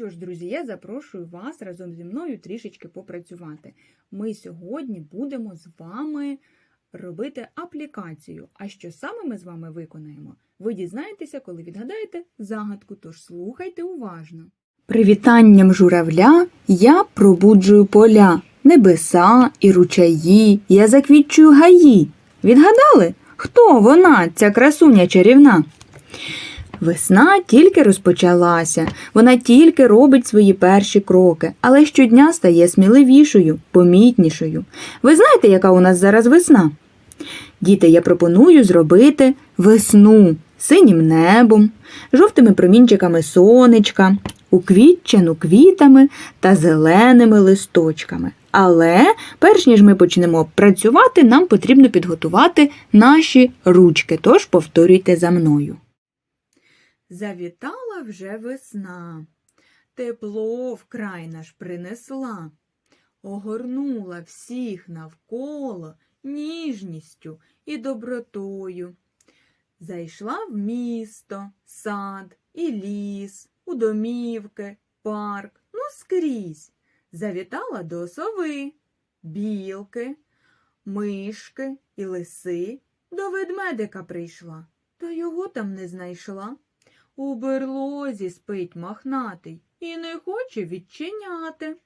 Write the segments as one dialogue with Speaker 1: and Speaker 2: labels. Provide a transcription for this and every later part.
Speaker 1: що ж, друзі, я запрошую вас разом зі мною трішечки попрацювати. Ми сьогодні будемо з вами робити аплікацію. А що саме ми з вами виконаємо? Ви дізнаєтеся, коли відгадаєте загадку, тож слухайте уважно. Привітанням журавля я пробуджую поля, небеса і ручаї, я заквітчую гаї. Відгадали? Хто вона, ця красуня чарівна? Весна тільки розпочалася, вона тільки робить свої перші кроки, але щодня стає сміливішою, помітнішою. Ви знаєте, яка у нас зараз весна? Діти, я пропоную зробити весну синім небом, жовтими промінчиками сонечка, уквітчену квітами та зеленими листочками. Але перш ніж ми почнемо працювати, нам потрібно підготувати наші ручки, тож повторюйте за мною. Завітала вже весна, тепло вкрай наш принесла, огорнула всіх навколо ніжністю і добротою. Зайшла в місто, сад і ліс, у домівки, парк, ну скрізь. Завітала до сови, білки, мишки і лиси. До ведмедика прийшла, та його там не знайшла. У берлозі спить махнатий і не хоче відчиняти.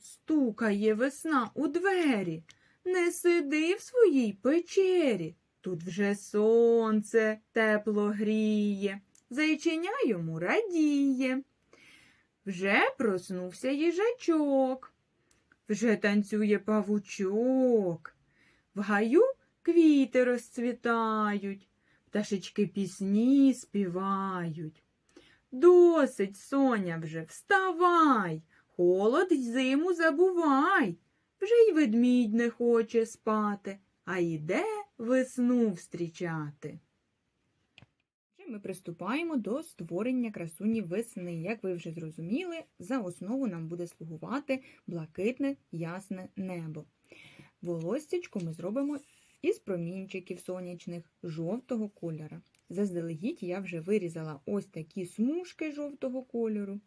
Speaker 1: Стукає весна у двері, не сиди в своїй печері. Тут вже сонце тепло гріє, зайчиня йому радіє. Вже проснувся їжачок, вже танцює павучок. В гаю квіти розцвітають, пташечки пісні співають. Досить, соня, вже вставай, холод зиму забувай. Вже й ведмідь не хоче спати, а йде весну встрічати. Ми приступаємо до створення красуні весни. Як ви вже зрозуміли, за основу нам буде слугувати блакитне ясне небо. Волостячку ми зробимо із промінчиків сонячних жовтого кольора. Заздалегідь я вже вирізала ось такі смужки жовтого кольору.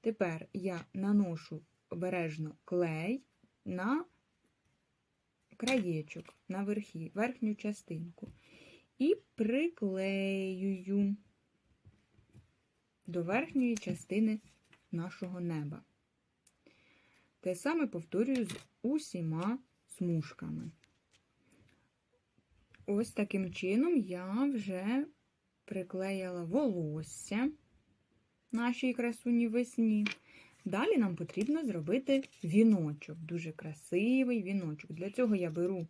Speaker 1: Тепер я наношу обережно клей на краєчок, на верхі, верхню частинку. І приклеюю до верхньої частини нашого неба. Те саме повторюю з усіма смужками. Ось таким чином я вже приклеїла волосся нашій красуні весні. Далі нам потрібно зробити віночок, дуже красивий віночок. Для цього я беру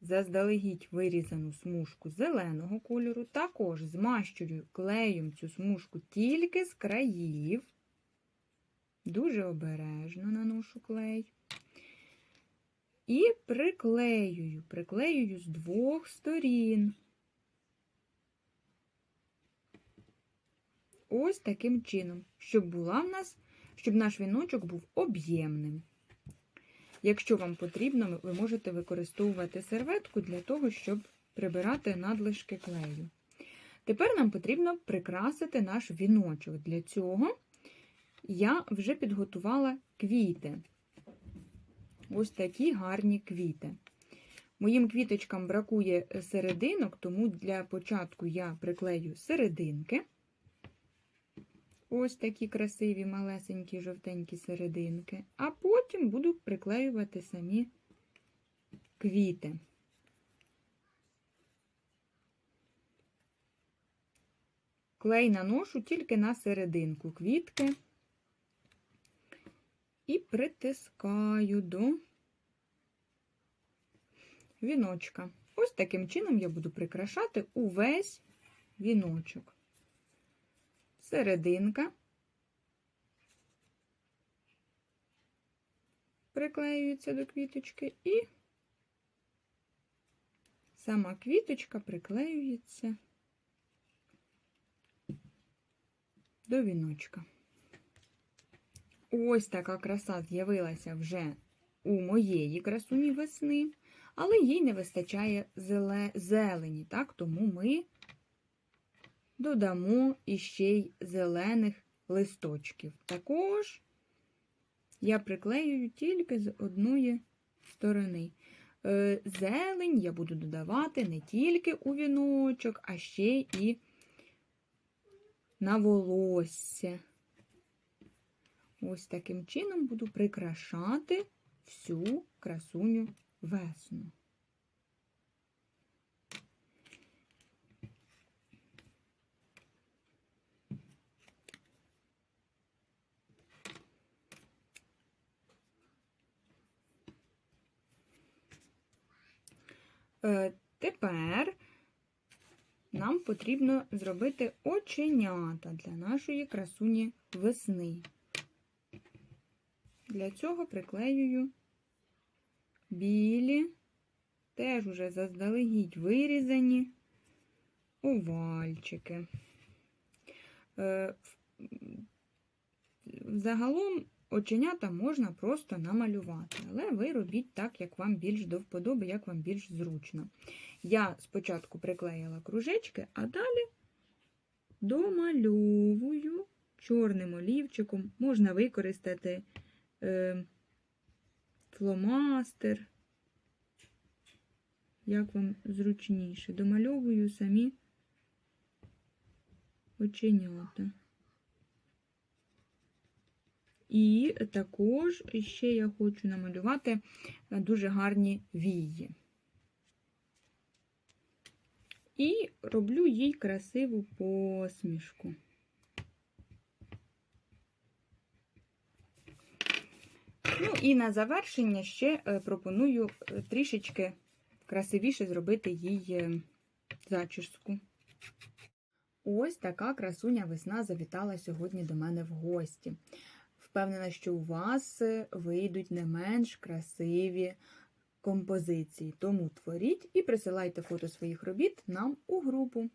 Speaker 1: заздалегідь вирізану смужку зеленого кольору, також змащую клеєм цю смужку тільки з країв. Дуже обережно наношу клей. І приклеюю, приклеюю з двох сторін. Ось таким чином, щоб була в нас, щоб наш віночок був об'ємним. Якщо вам потрібно, ви можете використовувати серветку для того, щоб прибирати надлишки клею. Тепер нам потрібно прикрасити наш віночок. Для цього я вже підготувала квіти. Ось такі гарні квіти. Моїм квіточкам бракує серединок, тому для початку я приклею серединки. Ось такі красиві, малесенькі, жовтенькі серединки, а потім буду приклеювати самі квіти. Клей наношу тільки на серединку квітки і притискаю до віночка. Ось таким чином я буду прикрашати увесь віночок серединка, приклеюється до квіточки і сама квіточка приклеюється до віночка. Ось така краса з'явилася вже у моєї красуні весни, але їй не вистачає зелені, так? Тому ми додамо іще й зелених листочків. Також я приклеюю тільки з одної сторони. Е, Зелень я буду додавати не тільки у віночок, а ще і на волосся. Ось таким чином буду прикрашати всю красуню весну. Е, Тепер нам потрібно зробити оченята для нашої красуні весни. Для цього приклеюю білі, теж уже заздалегідь вирізані овальчики. Е, Загалом оченята можна просто намалювати, але ви робіть так, як вам більш до вподоби, як вам більш зручно. Я спочатку приклеїла кружечки, а далі домальовую чорним олівчиком. Можна використати е, фломастер, як вам зручніше. Домальовую самі оченята. І також ще я хочу намалювати дуже гарні вії. І роблю їй красиву посмішку. Ну і на завершення ще е, пропоную е, трішечки красивіше зробити їй е, зачіску. Ось така красуня весна завітала сьогодні до мене в гості. Впевнена, що у вас вийдуть не менш красиві композиції. Тому творіть і присилайте фото своїх робіт нам у групу.